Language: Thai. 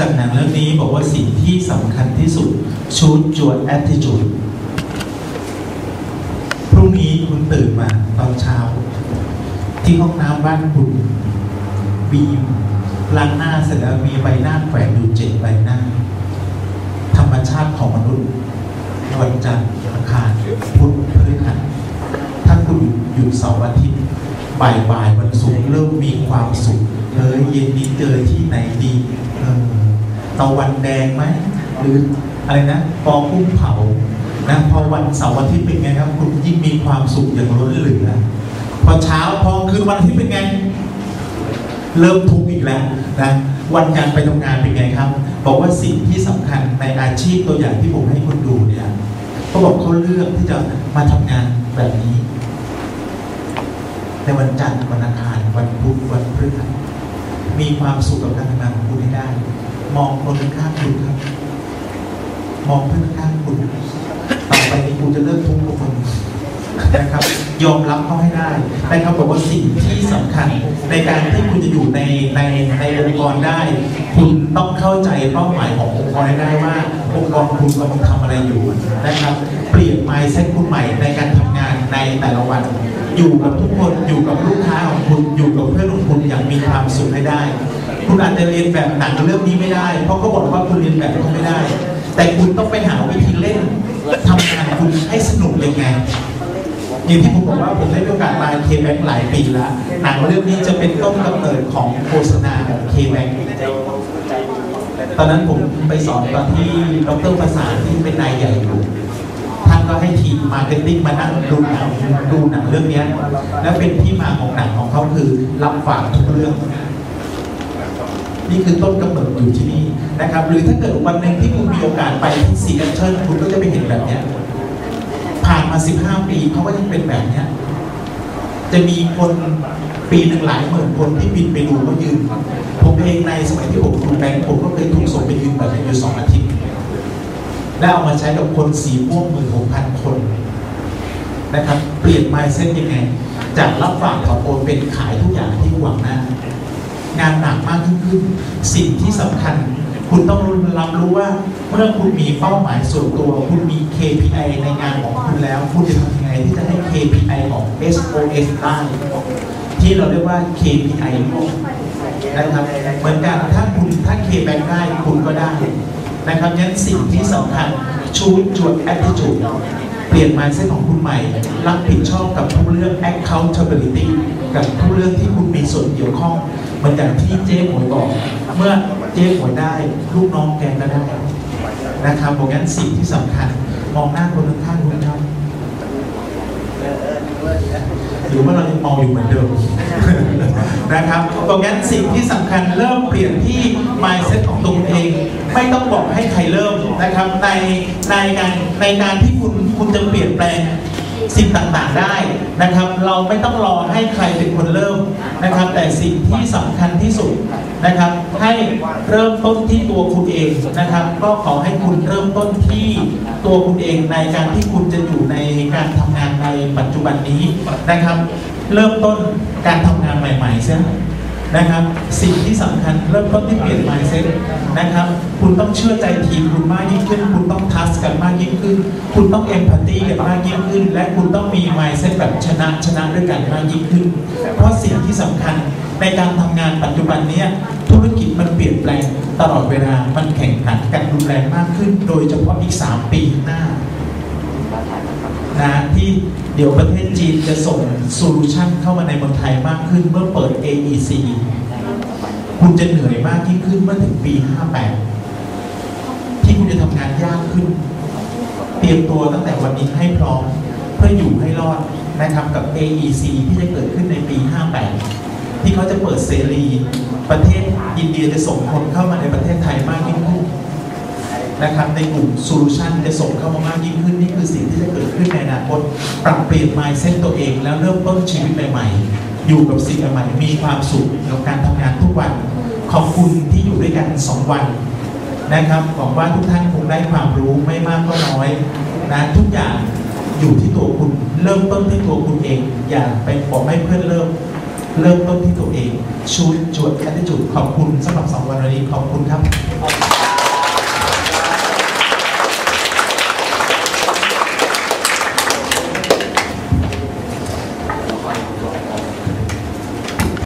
จากหนังเรื่องนี้บอกว่าสิ่งที่สำคัญที่สุด shoot your attitude พรุ่งนี้คุณตื่นมาตอนเช้า ที่ห้องน้ำบ้านคุณมีล้างหน้าเสร็จแล้วมีใบหน้าแขวนอยู่เจ็ดใบหน้า ธรรมชาติของมนุษย์วันจันทร์อังคารพุธพฤหัสถ้าคุณหยุดเสาร์อาทิตย์บ่ายบ่ายวันศุกร์เริ่มมีความสุขเฮ้ยเย็นนี้เจอที่ไหนดี ตะวันแดงไหมหรืออะไรนะปอกุ้งเผานะพอวันเสาร์อาทิตย์เป็นไงครับ คุณยิ่งมีความสุขอย่างล้นเหลือพอเช้าพอคืนวันอาทิตย์เป็นไง เริ่มทุกข์อีกแล้วนะวันการไปทำงานเป็นไงครับ บอกว่าสิ่งที่สำคัญในอาชีพตัวอย่างที่ผมให้คุณดูเนี่ยเขาบอกเขาเลือกที่จะมาทำงานแบบนี้ ในวันจันทร์วันอังคารวันพุธวันพฤหัสมีความสุขกับการทำงานของคุณให้ได้ มองคนข้างคุณครับ มองเพื่อนข้างคุณต่อไปนี้คุณจะเลิกทุกข์กับคนนะครับ ยอมรับเขาให้ได้นะครับบอกว่าสิ่งที่สำคัญในการที่คุณจะอยู่ในในในองค์กรได้ คุณต้องเข้าใจเป้าหมายขององค์กรให้ได้ว่าองค์กรคุณกำลังทำอะไรอยู่นะครับ เปลี่ยน mindset คุณใหม่ในการทำงานในแต่ละวัน อยู่กับทุกคนอยู่กับลูกค้าของคุณอยู่กับเพื่อนของคุณอย่างมีความสุขให้ได้ คุณอาจจะเรียนแบบหนังเรื่องนี้ไม่ได้ เพราะเขาบอกว่าคุณเรียนแบบเขาไม่ได้ แต่คุณต้องไปหาวิธีเล่นทำงานคุณให้สนุกยังไงอย่างที่ผมบอกว่าผมได้มีโอกาสมาเคแบงหลายปีแล้วหนังเรื่องนี้จะเป็นต้นกำเนิดของโฆษณาของเคแบงตอนนั้นผมไปสอนตอนที่ดรประสาที่เป็นนายใหญ่อยู่ ท่านก็ให้ทีมมาร์เก็ตติ้งมานั่งดูหนังดูหนังเรื่องนี้แล้วเป็นที่มาของหนังของเขาคือรับฝากทุกเรื่อง นี่คือต้นกำเนิดอยู่ที่นี่นะครับ หรือถ้าเกิดวันหนึ่งที่คุณมีโอกาสไปที่ซีแอตเทิลคุณก็จะไปเห็นแบบนี้ผ่านมา 15 ปีเขาก็ยังเป็นแบบนี้จะมีคนปีหนึ่งหลายหมื่นคนที่บินไปดูก็ยืน ผมเองในสมัยที่ผมคุแบงค์ผมก็เคยถูกส่งไปยืนแบบนี้อยู่สองอาทิตย์ แล้วเอามาใช้กับคนสีม่วงหมื่นหกพันคนนะครับเปลี่ยน mindset ยังไง จากรับฝากขอโอนเป็นขายทุกอย่างที่หวังหน้า งานหนักมากยิ่งขึ้นสิ่งที่สำคัญ คุณต้องรับรู้ว่าเมื่อคุณมีเป้าหมายส่วนตัว คุณมี KPI ในงานของคุณแล้ว คุณจะทำยังไงที่จะให้ KPI ของ SOS ได้ที่เราเรียกว่า KPI ร่วมนะครับเหมือนกันถ้าคุณถ้า KBank ได้คุณก็ได้ นะครับงั้นสิ่งที่สำคัญชูจวด attitude เปลี่ยน mindset ของคุณใหม่ รับผิดชอบกับทุกเรื่อง accountability กับทุกเรื่องที่คุณมีส่วนเกี่ยวข้องเหมือนอย่างที่เจ๊หมวยบอก เมื่อเจ๊หมวยได้ลูกน้องแกก็ได้นะครับบอกงั้นสิ่งที่สำคัญมองหน้าคนข้างๆคุณครับหรือว่าเรายังมองอยู่เหมือนเดิมนะครับตราะงั้นสิ่งที่สำคัญเริ่มเปลี่ยนที่ mindset ของตัวคุณเอง ไม่ต้องบอกให้ใครเริ่มนะครับ ในในการในการที่คุณคุณจะเปลี่ยนแปลงสิ่งต่างๆได้นะครับ เราไม่ต้องรอให้ใครเป็นคนเริ่มนะครับ แต่สิ่งที่สำคัญที่สุดนะครับ ให้เริ่มต้นที่ตัวคุณเองนะครับ ก็ขอให้คุณเริ่มต้นที่ตัวคุณเองในการที่คุณจะอยู่ในการทำงานในปัจจุบันนี้นะครับ เริ่มต้นการทำงานใหม่ๆเสีย นะครับ สิ่งที่สำคัญเริ่มต้นที่เปลี่ยน mindset นะครับ คุณต้องเชื่อใจทีมคุณมากยิ่งขึ้น คุณต้องทัสกันมากยิ่งขึ้น คุณต้องเอมพัตตีกันมากยิ่งขึ้น และคุณต้องมี mindset แบบชนะชนะด้วยกันมากยิ่งขึ้น เพราะสิ่งที่สำคัญในการทำงานปัจจุบันนี้ธุรกิจมันเปลี่ยนแปลงตลอดเวลา มันแข่งขันกันรุนแรงมากขึ้น โดยเฉพาะอีก 3 ปีข้างหน้านะที่ เดี๋ยวประเทศจีนจะส่งโซลูชันเข้ามาในเมืองไทยมากขึ้นเมื่อเปิด AEC คุณจะเหนื่อยมากยิ่ขึ้นเมื่อถึงปี 58 ที่คุณจะทำงานยากขึ้น เตรียมตัวตั้งแต่วันนี้ให้พร้อม เพื่ออยู่ให้รอดนะครับกับ AEC ที่จะเกิดขึ้นในปี 58 ที่เขาจะเปิดเสรี ประเทศอินเดียจะส่งคนเข้ามาในประเทศไทยมากยิ่งขึ้น นะครับในกลุ่มโซลูชันจะส่งเข้ามามากยิ่งขึ้น นี่คือสิ่งที่จะเกิดขึ้นในอนาคตปรับเปลี่ยน mindset ตัวเอง แล้วเริ่มต้นชีวิตใหม่ๆ อยู่กับสิ่งใหม่มีความสุขกับการทำงานทุกวัน ขอบคุณที่อยู่ด้วยกัน 2 วันนะครับหวังว่าทุกท่านคงได้ความรู้ไม่มากก็น้อยนะทุกอย่างอยู่ที่ตัวคุณเริ่มต้นที่ตัวคุณเอง อย่าไปบอกให้เพื่อนเริ่มเริ่มต้นที่ตัวเองชูดจวดแคทจูดขอบคุณสำหรับสองวันวันนี้ขอบคุณครับ